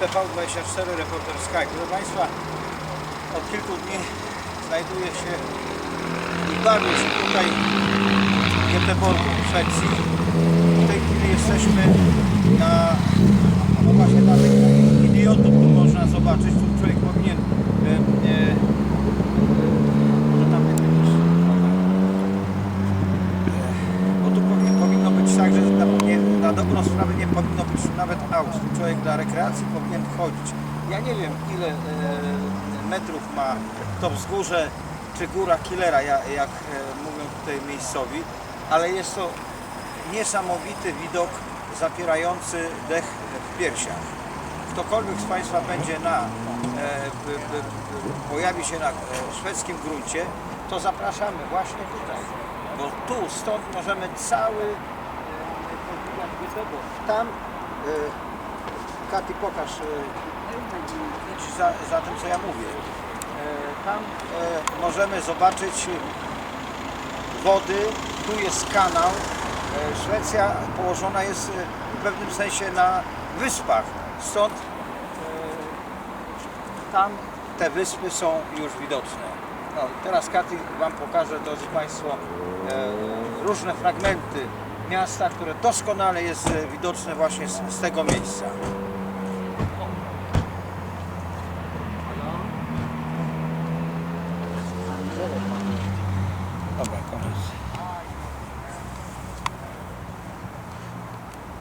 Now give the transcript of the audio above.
TV24 reporter Sky. Proszę Państwa, od kilku dni znajduję się i bawię się tutaj w Göteborgu w Szwecji. W tej chwili jesteśmy na, no właśnie na tych idiotów tu można zobaczyć. Tu człowiek powinien e, e, może tam jakieś bo tu powi- powinno być tak, że na, nie, na dobrą sprawę nie powinno być nawet aut. Człowiek dla rekreacji powinien chodzić. Ja nie wiem ile e, metrów ma to wzgórze czy góra Killera, ja, jak e, mówią tutaj miejscowi, ale jest to niesamowity widok zapierający dech w piersiach. Ktokolwiek z Państwa będzie na, e, b, b, pojawi się na e, szwedzkim gruncie, to zapraszamy właśnie tutaj, bo tu, stąd możemy cały. Tam, e, Kati pokaż, e, idź za, za tym co ja mówię. E, Tam e, możemy zobaczyć wody, tu jest kanał. Szwecja położona jest w pewnym sensie na wyspach, stąd tam te wyspy są już widoczne. No, teraz Katy Wam pokaże, drodzy Państwo, e, różne fragmenty miasta, które doskonale jest e, widoczne właśnie z, z tego miejsca. Dobra, koniec.